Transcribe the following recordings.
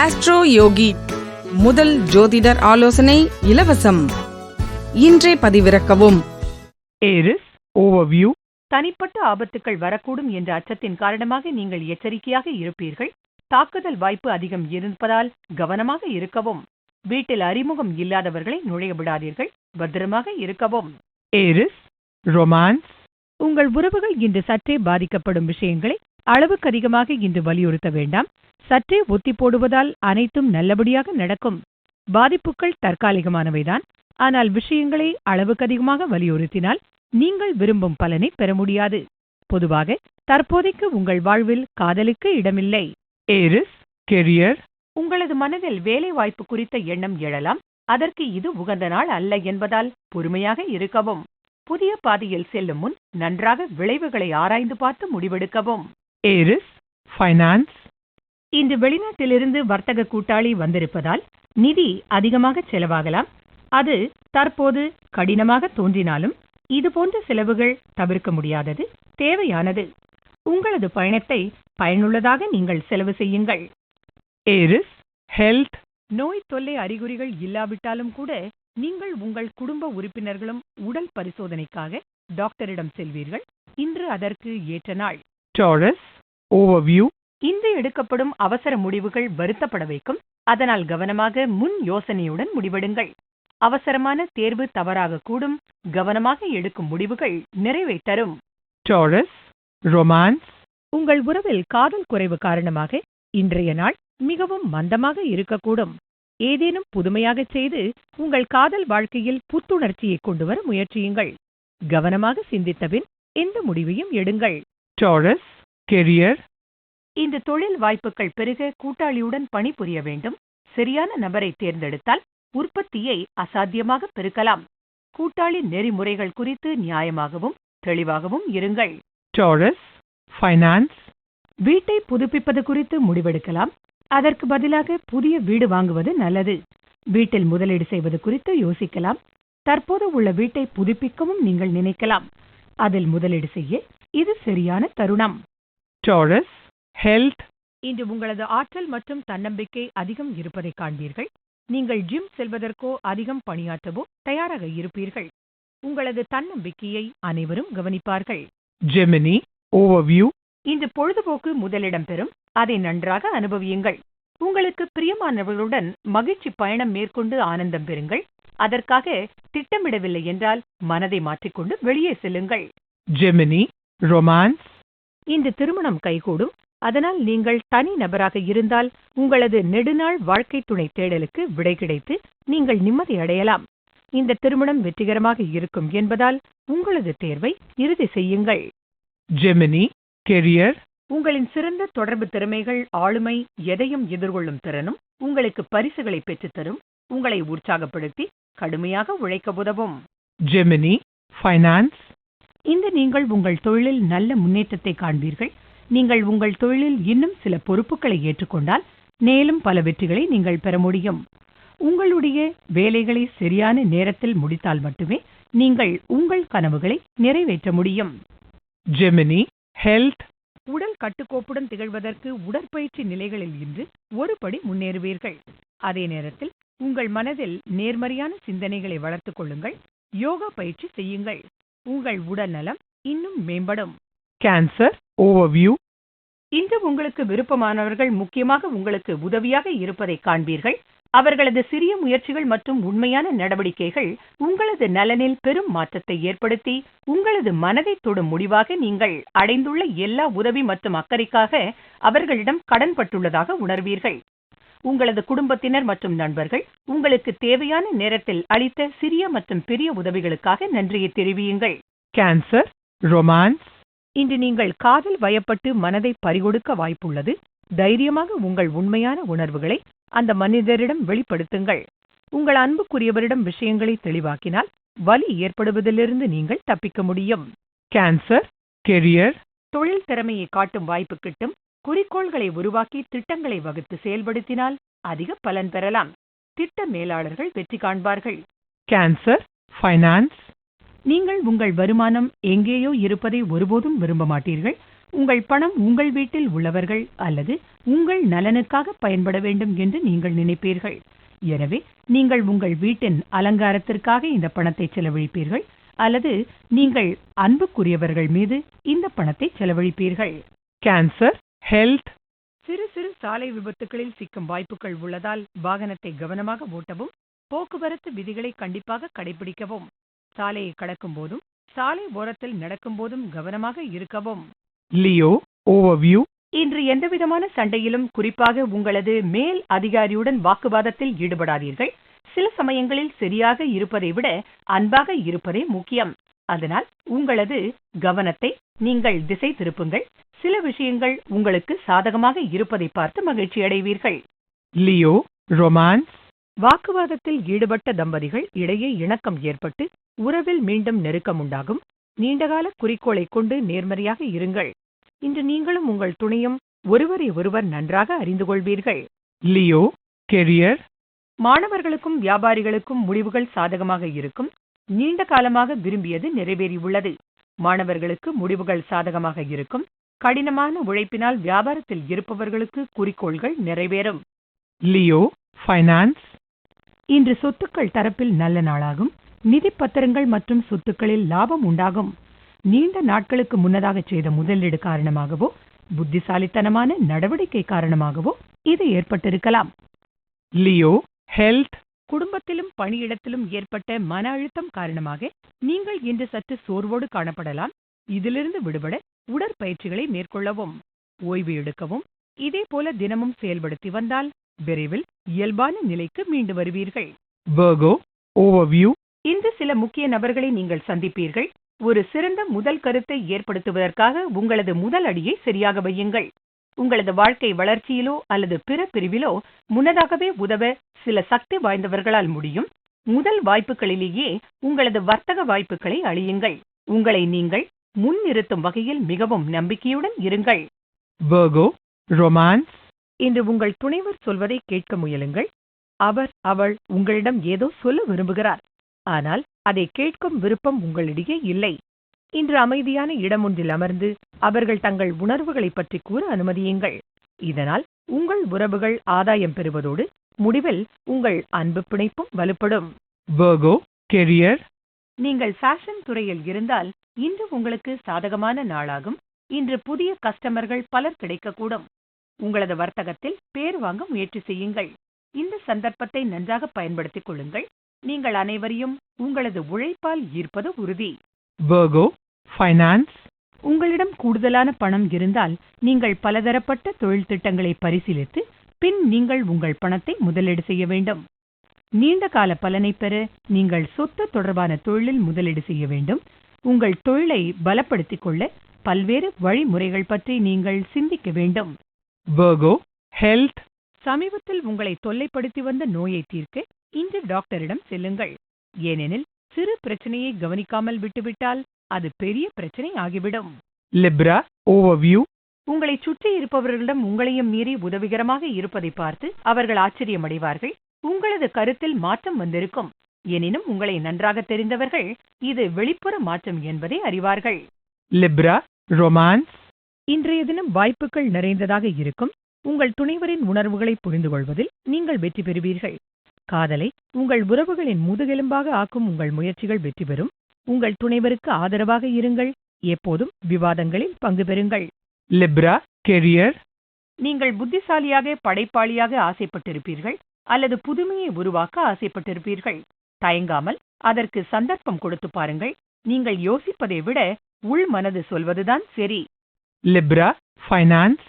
Astro யோகி முதல் ஜோதிடர் ஆலோசனை இலவசம். இன்றே பதிவிறக்கவும். ஏரிஸ் ஓவர்வியூ தனிப்பட்ட ஆபத்துக்கள் வரக்கூடும் என்ற அச்சத்தின் காரணமாக நீங்கள் எச்சரிக்கையாக இருப்பீர்கள். தாக்குதல் வாய்ப்பு அதிகம் இருப்பதால் கவனமாக இருக்கவும். வீட்டில் அறிமுகம் இல்லாதவர்களை நுழைய விடாதீர்கள். பத்திரமாக இருக்கவும். ஏரிஸ் ரொமான்ஸ் உங்கள் உறவுகள் இன்று சற்றே பாதிக்கப்படும் விஷயங்களை அளவுக்கு அதிகமாக இன்று வலியுறுத்த வேண்டாம். சற்றே ஒத்தி போடுவதால் அனைத்தும் நல்லபடியாக நடக்கும். பாதிப்புகள் தற்காலிகமானவைதான். ஆனால் விஷயங்களை அளவுக்கு அதிகமாக வலியுறுத்தினால் நீங்கள் விரும்பும் பலனை பெற முடியாது. பொதுவாக தற்போதைக்கு உங்கள் வாழ்வில் காதலுக்கு இடமில்லை. ஏரிஸ் கெரியர் உங்களது மனதில் வேலை வாய்ப்பு குறித்த எண்ணம் எழலாம். அதற்கு இது உகந்த நாள் அல்ல என்பதால் பொறுமையாக இருக்கவும். புதிய பாதையில் செல்லும் முன் நன்றாக விளைவுகளை ஆராய்ந்து பார்த்து முடிவெடுக்கவும். ஏரிஸ் ஃபைனான்ஸ் இன்று வெளிநாட்டிலிருந்து வர்த்தக கூட்டாளி வந்திருப்பதால் நிதி அதிகமாக செலவாகலாம். அது தற்போது கடினமாக தோன்றினாலும் இதுபோன்ற செலவுகள் தவிர்க்க முடியாதது தேவையானது. உங்களது பயணத்தை பயனுள்ளதாக நீங்கள் செலவு செய்யுங்கள். ஏரிஸ் ஹெல்த் நோய் தொல்லை அறிகுறிகள் இல்லாவிட்டாலும் கூட நீங்கள் உங்கள் குடும்ப உறுப்பினர்களும் உடல் பரிசோதனைக்காக டாக்டரிடம் செல்வீர்கள். இன்று அதற்கு ஏற்ற நாள். டாரஸ் ஓவர்வியூ இன்று எடுக்கப்படும் அவசர முடிவுகள் வருத்தப்பட வைக்கும். அதனால் கவனமாக முன் யோசனையுடன் முடிவெடுங்கள். அவசரமான தேர்வு தவறாக கூடும். கவனமாக எடுக்கும் முடிவுகள் நிறைவை தரும். டாரஸ் ரொமான்ஸ் உங்கள் உறவில் காதல் குறைவு காரணமாக இன்றைய நாள் மிகவும் மந்தமாக இருக்கக்கூடும். ஏதேனும் புதுமையாகச் செய்து உங்கள் காதல் வாழ்க்கையில் புத்துணர்ச்சியை கொண்டு வர முயற்சியுங்கள். கவனமாக சிந்தித்தபின் எந்த முடிவையும் எடுங்கள். டாரஸ் கெரியர் இந்த தொழில் வாய்ப்புகள் பெருக கூட்டாளியுடன் பணிபுரிய வேண்டும். சரியான நபரை தேர்ந்தெடுத்தால் உற்பத்தியை அசாத்தியமாக பெருக்கலாம். கூட்டாளி நெறிமுறைகள் குறித்து நியாயமாகவும் தெளிவாகவும் இருங்கள். டாரஸ் ஃபைனான்ஸ் வீட்டை புதுப்பிப்பது குறித்து முடிவெடுக்கலாம். அதற்கு பதிலாக புதிய வீடு வாங்குவது நல்லது. வீட்டில் முதலீடு செய்வது குறித்து யோசிக்கலாம். தற்போது உள்ள வீட்டை புதுப்பிக்கவும் நீங்கள் நினைக்கலாம். அதில் முதலீடு செய்ய இது சரியான தருணம். டாரஸ் ஹெல்த் இன்று உங்களது ஆற்றல் மற்றும் தன்னம்பிக்கை அதிகம் இருப்பதை காண்பீர்கள். நீங்கள் ஜிம் செல்வதற்கோ அதிகம் பணியாற்றவோ தயாராக இருப்பீர்கள். உங்களது தன்னம்பிக்கையை அனைவரும் கவனிப்பார்கள். ஜெமினி ஓவர்வியூ இன்று பொழுதுபோக்கு முதலிடம் பெறும். அதை நன்றாக அனுபவியுங்கள். உங்களுக்கு பிரியமானவர்களுடன் மகிழ்ச்சி பயணம் மேற்கொண்டு ஆனந்தம் பெறுங்கள். அதற்காக திட்டமிடவில்லை என்றால் மனதை மாற்றிக்கொண்டு வெளியே செல்லுங்கள். ஜெமினி ரொமான்ஸ் இந்த திருமணம் கைகூடும். அதனால் நீங்கள் தனி நபராக இருந்தால் உங்களது நெடுநாள் வாழ்க்கை துணை தேடலுக்கு விடை கிடைத்து நீங்கள் நிம்மதி அடையலாம். இந்த திருமணம் வெற்றிகரமாக இருக்கும் என்பதால் உங்களது தேர்வை இறுதி செய்யுங்கள். ஜெமினி கெரியர் உங்களின் சிறந்த தொடர்பு திறமைகள் ஆளுமை எதையும் எதிர்கொள்ளும் திறனும் உங்களுக்கு பரிசுகளை பெற்றுத்தரும் உங்களை உற்சாகப்படுத்தி கடுமையாக உழைக்க உதவும். ஜெமினி ஃபைனான்ஸ் இந்த நீங்கள் உங்கள் தொழிலில் நல்ல முன்னேற்றத்தை காண்பீர்கள். நீங்கள் உங்கள் தொழிலில் இன்னும் சில பொறுப்புகளை ஏற்றுக்கொண்டால் மேலும் பல வெற்றிகளை நீங்கள் பெற முடியும். உங்களுடைய வேலைகளை சரியான நேரத்தில் முடித்தால் மட்டுமே நீங்கள் உங்கள் கனவுகளை நிறைவேற்ற முடியும். ஜெமினி ஹெல்த் உடல் கட்டுக்கோப்புடன் திகழ்வதற்கு உடற்பயிற்சி நிலைகளில் இன்று ஒரு படி முன்னேறுவீர்கள். அதே நேரத்தில் உங்கள் மனதில் நேர்மறையான சிந்தனைகளை வளர்த்துக் கொள்ளுங்கள். யோகா பயிற்சி செய்யுங்கள். உங்கள் உடல் நலம் இன்னும் மேம்படும். கேன்சர் ஓவர்வியூ இன்று உங்களுக்கு விருப்பமானவர்கள் முக்கியமாக உங்களுக்கு உதவியாக இருப்பதை காண்பீர்கள். அவர்களது சிறிய முயற்சிகள் மற்றும் உண்மையான நடவடிக்கைகள் உங்களது நலனில் பெரும் மாற்றத்தை ஏற்படுத்தி உங்களது மனதை தொடும் முடிவாக நீங்கள் அடைந்துள்ள எல்லா உதவி மற்றும் அக்கறைக்காக அவர்களிடம் கடன்பட்டுள்ளதாக உணர்வீர்கள். உங்களது குடும்பத்தினர் மற்றும் நண்பர்கள் உங்களுக்கு தேவையான நேரத்தில் அளித்த சிறிய மற்றும் பெரிய உதவிகளுக்காக நன்றியை தெரிவியுங்கள். கேன்சர் ரொமான்ஸ் இன்று நீங்கள் காதல் வயப்பட்டு மனதை பறிகொடுக்க வாய்ப்புள்ளது. தைரியமாக உங்கள் உண்மையான உணர்வுகளை அந்த மனிதரிடம் வெளிப்படுத்துங்கள். உங்கள் அன்புக்குரியவரிடம் விஷயங்களை தெளிவாக்கினால் வலி ஏற்படுவதிலிருந்து நீங்கள் தப்பிக்க முடியும். கேன்சர் கெரியர் தொழில் திறமையை காட்டும் வாய்ப்பு கிட்டும் குறிக்கோள்களை உருவாக்கி திட்டங்களை வகுத்து செயல்படுத்தினால் அதிக பலன் பெறலாம். திட்ட மேலாளர்கள் வெற்றி காண்பார்கள். கேன்சர் ஃபைனான்ஸ் நீங்கள் உங்கள் வருமானம் எங்கேயோ இருப்பதை ஒருபோதும் விரும்ப மாட்டீர்கள். உங்கள் பணம் உங்கள் வீட்டில் உள்ளவர்கள் அல்லது உங்கள் நலனுக்காக பயன்பட வேண்டும் என்று நீங்கள் நினைப்பீர்கள். எனவே நீங்கள் உங்கள் வீட்டின் அலங்காரத்திற்காக இந்த பணத்தை செலவழிப்பீர்கள் அல்லது நீங்கள் அன்புக்குரியவர்கள் மீது இந்த பணத்தை செலவழிப்பீர்கள். Cancer, health, சிறு சிறு சாலை விபத்துகளில் சிக்கும் வாய்ப்புகள் உள்ளதால் வாகனத்தை கவனமாக ஓட்டவும் போக்குவரத்து விதிகளை கண்டிப்பாக கடைபிடிக்கவும். சாலையை கடக்கும் போதும் சாலை ஓரத்தில் நடக்கும் போதும் கவனமாக இருக்கவும். Leo, overview, இன்று எந்தவிதமான சண்டையிலும் குறிப்பாக உங்களது மேல் அதிகாரியுடன் வாக்குவாதத்தில் ஈடுபடாதீர்கள். சில சமயங்களில் சரியாக இருப்பதை விட அன்பாக இருப்பதே முக்கியம். அதனால் உங்களது கவனத்தை நீங்கள் திசை திருப்புங்கள். சில விஷயங்கள் உங்களுக்கு சாதகமாக இருப்பதை பார்த்து மகிழ்ச்சி அடைவீர்கள். Leo, romance, வாக்குவாதத்தில் ஈடுபட்ட தம்பதிகள் இடையே இணக்கம் ஏற்பட்டு உறவில் மீண்டும் நெருக்கம் உண்டாகும். நீண்டகால குறிக்கோளை கொண்டு நேர்மறையாக இருங்கள். இன்று நீங்களும் உங்கள் துணையும் ஒருவரை ஒருவர் நன்றாக அறிந்து கொள்வீர்கள். Leo, career, மாணவர்களுக்கும் வியாபாரிகளுக்கும் முடிவுகள் சாதகமாக இருக்கும். நீண்ட காலமாக விரும்பியது நிறைவேறியுள்ளது. மாணவர்களுக்கு முடிவுகள் சாதகமாக இருக்கும். கடினமான உழைப்பினால் வியாபாரத்தில் இருப்பவர்களுக்கு குறிக்கோள்கள் நிறைவேறும். Leo, finance, இன்று சொத்துக்கள் தரப்பில் நல்ல நாளாகும். நிதி பத்திரங்கள் மற்றும் சொத்துக்களில் லாபம் உண்டாகும். நீண்ட நாட்களுக்கு முன்னதாக செய்த முதலீடு காரணமாகவோ புத்திசாலித்தனமான நடவடிக்கை காரணமாகவோ இது ஏற்பட்டிருக்கலாம். Leo, health, குடும்பத்திலும் பணியிடத்திலும் ஏற்பட்ட மன அழுத்தம் காரணமாக நீங்கள் இன்று சற்று சோர்வோடு காணப்படலாம். இதிலிருந்து விடுபட உடற்பயிற்சிகளை மேற்கொள்ளவும் ஓய்வு எடுக்கவும் இதே போல தினமும் செயல்படுத்தி வந்தால் விரைவில் இயல்பான நிலைக்கு மீண்டு வருவீர்கள். Virgo, overview, இன்று சில முக்கிய நபர்களை நீங்கள் சந்திப்பீர்கள். ஒரு சிறந்த முதல் கருத்தை ஏற்படுத்துவதற்காக உங்களது முதல் அடியை சரியாக வையுங்கள். உங்களது வாழ்க்கை வளர்ச்சியிலோ அல்லது பிற பிரிவிலோ முன்னதாகவே உதவ சில சக்தி வாய்ந்தவர்களால் முடியும். முதல் வாய்ப்புகளிலேயே உங்களது வர்த்தக வாய்ப்புகளை அழியுங்கள். உங்களை நீங்கள் முன்னிறுத்தும் வகையில் மிகவும் நம்பிக்கையுடன் இருங்கள். Virgo, romance, இன்று உங்கள் துணைவர் சொல்வதை கேட்க முயலுங்கள். அவர் அவள் உங்களிடம் ஏதோ சொல்ல விரும்புகிறார். ஆனால் அதை கேட்கும் விருப்பம் உங்களிடையே இல்லை. இன்று அமைதியான இடம் ஒன்றில் அமர்ந்து அவர்கள் தங்கள் உணர்வுகளைப் பற்றி கூற அனுமதியுங்கள். இதனால் உங்கள் உறவுகள் ஆதாயம் பெறுவதோடு முடிவில் உங்கள் அன்பு பிணைப்பும் வலுப்படும். Career, நீங்கள் ஃபேஷன் துறையில் இருந்தால் இன்று உங்களுக்கு சாதகமான நாளாகும். இன்று புதிய கஸ்டமர்கள் பலர் கிடைக்கக்கூடும். உங்களது வர்த்தகத்தில் பேர் வாங்க முயற்சி செய்யுங்கள். இந்த சந்தர்ப்பத்தை நன்றாக பயன்படுத்திக் கொள்ளுங்கள். நீங்கள் அனைவரையும் உங்களது உழைப்பால் ஈர்ப்பது உறுதி. Virgo, finance, உங்களிடம் கூடுதலான பணம் இருந்தால் நீங்கள் பலதரப்பட்ட தொழில் திட்டங்களை பரிசீலித்து பின் நீங்கள் உங்கள் பணத்தை முதலீடு செய்ய வேண்டும். நீண்ட கால பலனை பெற நீங்கள் சொத்து தொடர்பான தொழிலில் முதலீடு செய்ய வேண்டும். உங்கள் தொழிலை பலப்படுத்திக் கொள்ள பல்வேறு வழிமுறைகள் பற்றி நீங்கள் சிந்திக்க வேண்டும். Virgo, health, சமீபத்தில் உங்களை தொல்லைப்படுத்தி வந்த நோயை தீர்க்க இன்று டாக்டரிடம் செல்லுங்கள். ஏனெனில் சிறு பிரச்சனையை கவனிக்காமல் விட்டுவிட்டால் அது பெரிய பிரச்சனை ஆகிவிடும். Libra, overview, உங்களை சுற்றி இருப்பவர்களிடம் உங்களையும் மீறி உதவிகரமாக இருப்பதை பார்த்து அவர்கள் ஆச்சரியமடைவார்கள். உங்களது கருத்தில் மாற்றம் வந்திருக்கும். எனினும் உங்களை நன்றாக தெரிந்தவர்கள் இது வெளிப்புற மாற்றம் என்பதை அறிவார்கள். Libra, romance, இன்றைய தினம் வாய்ப்புகள் நிறைந்ததாக இருக்கும். உங்கள் துணைவரின் உணர்வுகளை புரிந்து கொள்வதில் நீங்கள் வெற்றி பெறுவீர்கள். காதலை உங்கள் உறவுகளின் முதுகெலும்பாக ஆக்கும் உங்கள் முயற்சிகள் வெற்றி பெறும். உங்கள் துணைவருக்கு ஆதரவாக இருங்கள். எப்போதும் விவாதங்களில் பங்கு பெறுங்கள். Libra, career, நீங்கள் புத்திசாலியாக படைப்பாளியாக ஆசைப்பட்டிருப்பீர்கள் அல்லது புதுமையை உருவாக்க ஆசைப்பட்டிருப்பீர்கள். தயங்காமல் அதற்கு சந்தர்ப்பம் கொடுத்து பாருங்கள். நீங்கள் யோசிப்பதை விட உள் மனது சொல்வதுதான் சரி. Libra, finance,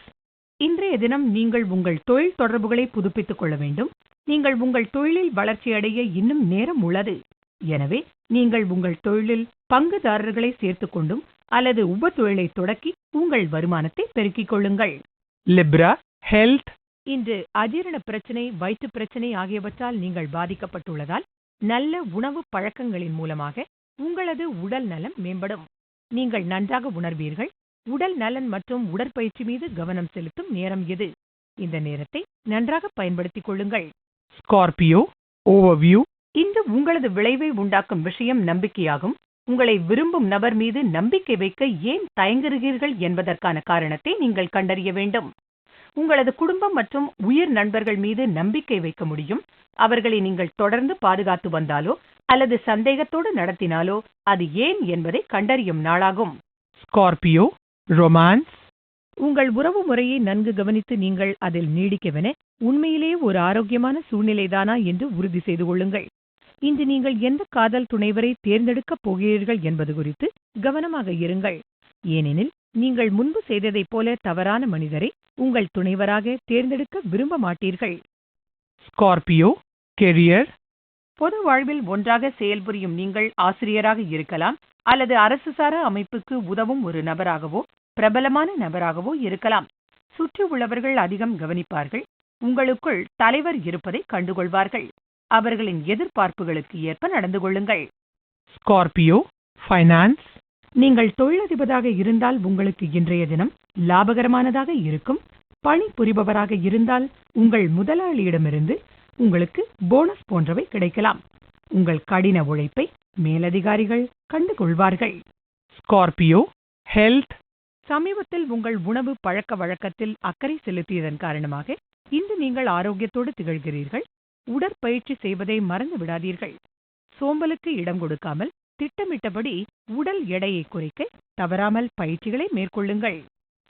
இன்றைய தினம் நீங்கள் உங்கள் தொழில் தொடர்புகளை புதுப்பித்துக் கொள்ள வேண்டும். நீங்கள் உங்கள் தொழிலில் வளர்ச்சியடைய இன்னும் நேரம் உள்ளது. எனவே நீங்கள் உங்கள் தொழிலில் பங்குதாரர்களை சேர்த்துக் கொண்டும் அல்லது உப தொழிலை தொடக்கி உங்கள் வருமானத்தை பெருக்கிக் கொள்ளுங்கள். Libra, health, இன்று அஜீரண பிரச்சனை வயிற்று பிரச்சனை ஆகியவற்றால் நீங்கள் பாதிக்கப்பட்டுள்ளதால் நல்ல உணவு பழக்கங்களின் மூலமாக உங்களது உடல் நலம் மேம்படும். நீங்கள் நன்றாக உணர்வீர்கள். உடல் நலன் மற்றும் உடற்பயிற்சி மீது கவனம் செலுத்தும் நேரம் இது. இந்த நேரத்தை நன்றாக பயன்படுத்திக் கொள்ளுங்கள். Scorpio, overview, இன்று உங்களது விளைவை உண்டாக்கும் விஷயம் நம்பிக்கையாகும். உங்களை விரும்பும் நபர் மீது நம்பிக்கை வைக்க ஏன் தயங்குகிறீர்கள் என்பதற்கான காரணத்தை நீங்கள் கண்டறிய வேண்டும். உங்களது குடும்பம் மற்றும் உயிர் நண்பர்கள் மீது நம்பிக்கை வைக்க முடியும். அவர்களை நீங்கள் தொடர்ந்து பாதுகாத்து வந்தாலோ அல்லது சந்தேகத்தோடு நடத்தினாலோ அது ஏன் என்பதை கண்டறியும் நாளாகும். Scorpio, romance, உங்கள் உறவு முறையை நன்கு கவனித்து நீங்கள் அதில் நீடிக்கவென உண்மையிலேயே ஒரு ஆரோக்கியமான சூழ்நிலைதானா என்று உறுதி செய்து கொள்ளுங்கள். இன்று நீங்கள் எந்த காதல் துணைவரை தேர்ந்தெடுக்கப் போகிறீர்கள் என்பது குறித்து கவனமாக இருங்கள். ஏனெனில் நீங்கள் முன்பு செய்ததைப் போல தவறான மனிதரை உங்கள் துணைவராக தேர்ந்தெடுக்க விரும்ப மாட்டீர்கள். Scorpio, career, பொது வாழ்வில் ஒன்றாக செயல்புரியும் நீங்கள் ஆசிரியராக இருக்கலாம் அல்லது அரசு சாரா அமைப்புக்கு உதவும் ஒரு நபராகவோ பிரபலமான நபராகவோ இருக்கலாம். சுற்றி உள்ளவர்கள் அதிகம் கவனிப்பார்கள். உங்களுக்குள் தலைவர் இருப்பதை கண்டுகொள்வார்கள். அவர்களின் எதிர்பார்ப்புகளுக்கு ஏற்ப நடந்து கொள்ளுங்கள். Scorpio, finance, நீங்கள் தொழிலதிபராக இருந்தால் உங்களுக்கு இன்றைய தினம் லாபகரமானதாக இருக்கும். பணி புரிபவராக இருந்தால் உங்கள் முதலாளியிடமிருந்து உங்களுக்கு போனஸ் போன்றவை கிடைக்கலாம். உங்கள் கடின உழைப்பை மேலதிகாரிகள் கண்டுகொள்வார்கள். Scorpio, health, சமீபத்தில் உங்கள் உணவு பழக்க வழக்கத்தில் அக்கறை செலுத்தியதன் காரணமாக இன்று நீங்கள் ஆரோக்கியத்தோடு திகழ்கிறீர்கள். உடற்பயிற்சி செய்வதை மறந்து விடாதீர்கள். சோம்பலுக்கு இடம் கொடுக்காமல் திட்டமிட்டபடி உடல் எடையை குறைக்க தவறாமல் பயிற்சிகளை மேற்கொள்ளுங்கள்.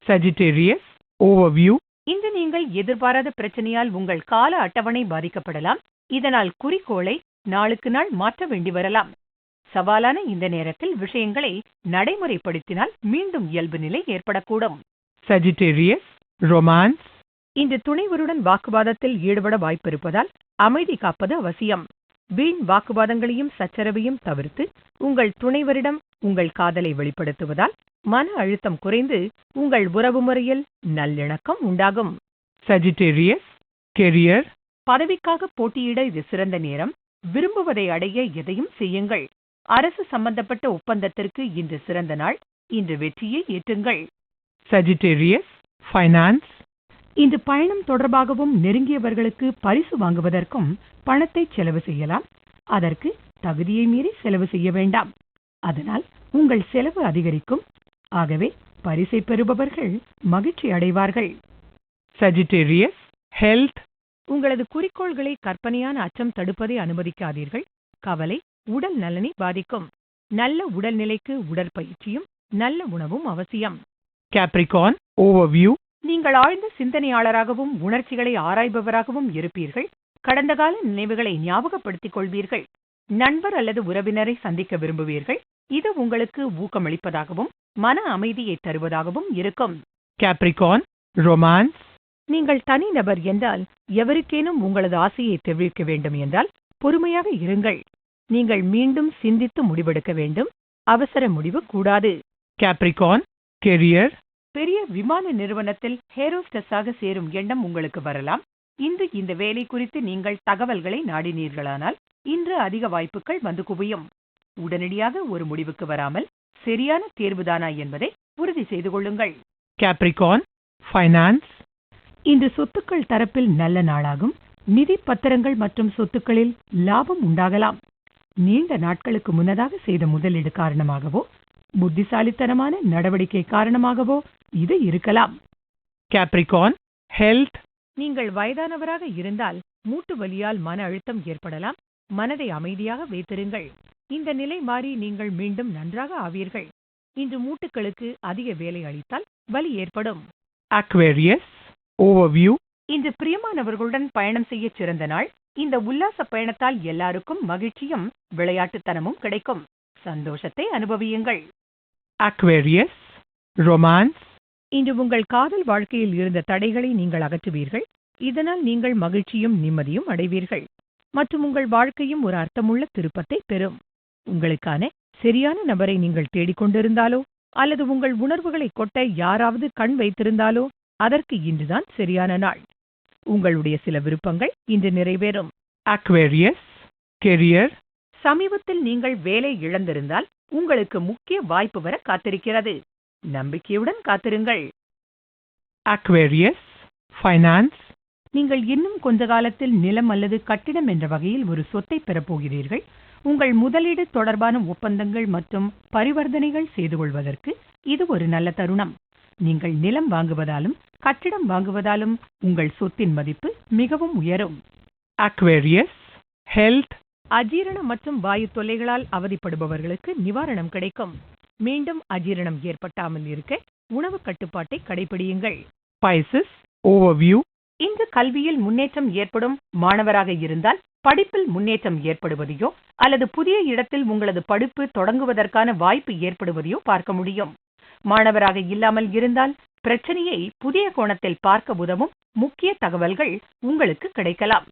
Sagittarius, overview, இன்று நீங்கள் எதிர்பாராத பிரச்சனையால் உங்கள் கால அட்டவணை பாதிக்கப்படலாம். இதனால் குறிக்கோளை நாளுக்கு நாள் மாற்ற வேண்டி வரலாம். சவாலான இந்த நேரத்தில் விஷயங்களை நடைமுறைப்படுத்தினால் மீண்டும் இயல்பு நிலை ஏற்படக்கூடும். Sagittarius, romance, இந்த துணைவருடன் வாக்குவாதத்தில் ஈடுபட வாய்ப்பிருப்பதால் அமைதி காப்பது அவசியம். வீண் வாக்குவாதங்களையும் சச்சரவையும் தவிர்த்து உங்கள் துணைவரிடம் உங்கள் காதலை வெளிப்படுத்துவதால் மன அழுத்தம் குறைந்து உங்கள் உறவு முறையில் நல்லிணக்கம் உண்டாகும். Sagittarius, career, பதவிக்காக போட்டியிட இது சிறந்த நேரம். விரும்புவதை அடைய எதையும் செய்யுங்கள். அரசு சம்பந்தப்பட்ட ஒப்பந்தத்திற்கு இன்று சிறந்த நாள். இன்று வெற்றியை ஏற்றுங்கள். சஜிடேரியஸ் ஃபைனான்ஸ் இன்று பயணம் தொடர்பாகவும் நெருங்கியவர்களுக்கு பரிசு வாங்குவதற்கும் பணத்தை செலவு செய்யலாம். அதற்கு தகுதியை மீறி செலவு செய்ய வேண்டாம். அதனால் உங்கள் செலவு அதிகரிக்கும். ஆகவே பரிசை பெறுபவர்கள் மகிழ்ச்சி அடைவார்கள். சஜிடேரியஸ் ஹெல்த் உங்களது குறிக்கோள்களை கற்பனையான அச்சம் தடுப்பதை அனுமதிக்காதீர்கள். கவலை உடல் நலனை பாதிக்கும். நல்ல உடல்நிலைக்கு உடற்பயிற்சியும் நல்ல உணவும் அவசியம். Capricorn, overview, நீங்கள் ஆழ்ந்த சிந்தனையாளராகவும் உணர்ச்சிகளை ஆராய்பவராகவும் இருப்பீர்கள். கடந்த கால நினைவுகளை ஞாபகப்படுத்திக் கொள்வீர்கள். நண்பர் அல்லது உறவினரை சந்திக்க விரும்புவீர்கள். இது உங்களுக்கு ஊக்கமளிப்பதாகவும் மன அமைதியை தருவதாகவும் இருக்கும். Capricorn, romance, நீங்கள் தனிநபர் என்றால் எவருக்கேனும் உங்களது ஆசையை தெரிவிக்க வேண்டும் என்றால் பொறுமையாக இருங்கள். நீங்கள் மீண்டும் சிந்தித்து முடிவெடுக்க வேண்டும். அவசர முடிவு கூடாது. கேப்ரிகான் கெரியர் பெரிய விமான நிறுவனத்தில் ஹேரோஸ்டஸாக சேரும் எண்ணம் உங்களுக்கு வரலாம். இன்று இந்த வேலை குறித்து நீங்கள் தகவல்களை நாடினீர்களானால் இன்று அதிக வாய்ப்புகள் வந்து குவியும். உடனடியாக ஒரு முடிவுக்கு வராமல் சரியான தேர்வுதானா என்பதை உறுதி செய்து கொள்ளுங்கள். கேப்ரிகான் ஃபைனான்ஸ் இன்று சொத்துக்கள் தரப்பில் நல்ல நாளாகும். நிதி பத்திரங்கள் மற்றும் சொத்துக்களில் லாபம் உண்டாகலாம். நீண்ட நாட்களுக்கு முன்னதாக செய்த முதலீடு காரணமாகவோ புத்திசாலித்தனமான நடவடிக்கை காரணமாகவோ இது இருக்கலாம். Capricorn, health, நீங்கள் வயதானவராக இருந்தால் மூட்டு வலியால் மன அழுத்தம் ஏற்படலாம். மனதை அமைதியாக வைத்திருங்கள். இந்த நிலை மாறி நீங்கள் மீண்டும் நன்றாக ஆவீர்கள். இன்று மூட்டுகளுக்கு அதிக வேலை அளித்தால் வலி ஏற்படும். Aquarius, overview, இன்று பிரியமானவர்களுடன் பயணம் செய்ய சிறந்த நாள். இந்த உல்லாச பயணத்தால் எல்லாருக்கும் மகிழ்ச்சியும் விளையாட்டுத்தனமும் கிடைக்கும். சந்தோஷத்தை அனுபவியுங்கள். Aquarius, romance, இன்று உங்கள் காதல் வாழ்க்கையில் இருந்த தடைகளை நீங்கள் அகற்றுவீர்கள். இதனால் நீங்கள் மகிழ்ச்சியும் நிம்மதியும் அடைவீர்கள். மற்றும் உங்கள் வாழ்க்கையும் ஒரு அர்த்தமுள்ள திருப்பத்தை பெறும். உங்களுக்கான சரியான நபரை நீங்கள் தேடிக்கொண்டிருந்தாலோ அல்லது உங்கள் உணர்வுகளை கொட்ட யாராவது கண் வைத்திருந்தாலோ அதற்கு இன்றுதான் சரியான நாள். உங்களுடைய சில விருப்பங்கள் இன்று நிறைவேறும். Aquarius, career, சமீபத்தில் நீங்கள் வேலை இழந்திருந்தால் உங்களுக்கு முக்கிய வாய்ப்பு வர காத்திருக்கிறது. நம்பிக்கையுடன் காத்திருங்கள். Aquarius, finance, நீங்கள் இன்னும் கொஞ்ச காலத்தில் நிலம் அல்லது கட்டிடம் என்ற வகையில் ஒரு சொத்தை பெறப் போகிறீர்கள். உங்கள் முதலீடு தொடர்பான ஒப்பந்தங்கள் மற்றும் பரிவர்த்தனைகள் செய்து கொள்வதற்கு இது ஒரு நல்ல தருணம். நீங்கள் நிலம் வாங்குவதாலும் கட்டிடம் வாங்குவதாலும் உங்கள் சொத்தின் மதிப்பு மிகவும் உயரும். Aquarius, health, அஜீரண மற்றும் வாயு தொல்லைகளால் அவதிப்படுபவர்களுக்கு நிவாரணம் கிடைக்கும். மீண்டும் அஜீரணம் ஏற்பட்டாமல் இருக்க உணவு கட்டுப்பாட்டை கடைபிடியுங்கள் Pisces, overview, இன்று கல்வியில் முன்னேற்றம் ஏற்படும் மாணவராக இருந்தால் படிப்பில் முன்னேற்றம் ஏற்படுவதையோ அல்லது புதிய இடத்தில் உங்களது படிப்பு தொடங்குவதற்கான வாய்ப்பு ஏற்படுவதையோ பார்க்க முடியும். மாணவராக இல்லாமல் இருந்தால் பிரச்சனையை புதிய கோணத்தில் பார்க்க உதவும் முக்கிய தகவல்கள் உங்களுக்கு கிடைக்கலாம்.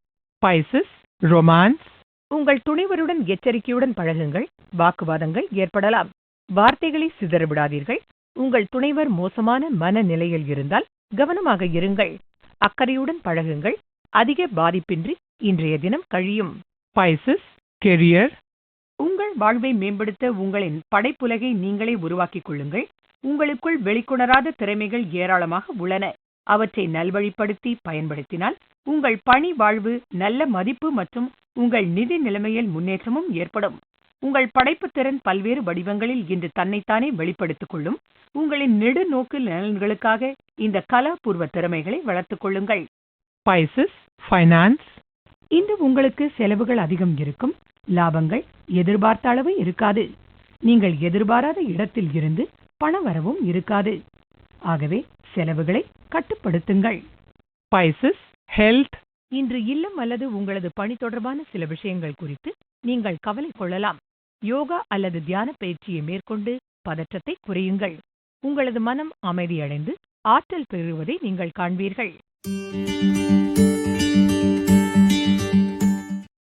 Pisces, romance, உங்கள் துணைவருடன் எச்சரிக்கையுடன் பழகுங்கள் வாக்குவாதங்கள் ஏற்படலாம். வார்த்தைகளை சிதறவிடாதீர்கள். உங்கள் துணைவர் மோசமான மனநிலையில் இருந்தால் கவனமாக இருங்கள். அக்கறையுடன் பழகுங்கள். அதிக பாதிப்பின்றி இன்றைய தினம் கழியும். Pisces, career, உங்கள் வாழ்வை மேம்படுத்த உங்களின் படைப்புலகை நீங்களே உருவாக்கிக் கொள்ளுங்கள். உங்களுக்குள் வெளிக்கொணராத திறமைகள் ஏராளமாக உள்ளன. அவற்றை நல்வழிப்படுத்தி பயன்படுத்தினால் உங்கள் பணி வாழ்வு நல்ல மதிப்பு மற்றும் உங்கள் நிதி நிலைமையில் முன்னேற்றமும் ஏற்படும். உங்கள் படைப்புத் திறன் பல்வேறு வடிவங்களில் இன்று தன்னைத்தானே வெளிப்படுத்திக் கொள்ளும். உங்களின் நெடுநோக்கு நலன்களுக்காக இந்த கலாபூர்வ திறமைகளை வளர்த்துக் கொள்ளுங்கள். Pisces, finance, இன்று உங்களுக்கு செலவுகள் அதிகம் இருக்கும். லாபங்கள் எதிர்பார்த்த அளவு இருக்காது. நீங்கள் எதிர்பாராத இடத்தில் இருந்து பணவரவும் இருக்காது. ஆகவே செலவுகளை கட்டுப்படுத்துங்கள். ஸ்பைசஸ் ஹெல்த் இன்று இல்லம் அல்லது உங்களது பணி தொடர்பான சில விஷயங்கள் குறித்து நீங்கள் கவலை கொள்ளலாம். யோகா அல்லது தியான பயிற்சியை மேற்கொண்டு பதற்றத்தை குறையுங்கள். உங்களது மனம் அமைதியடைந்து ஆற்றல் பெறுவதை நீங்கள் காண்பீர்கள்.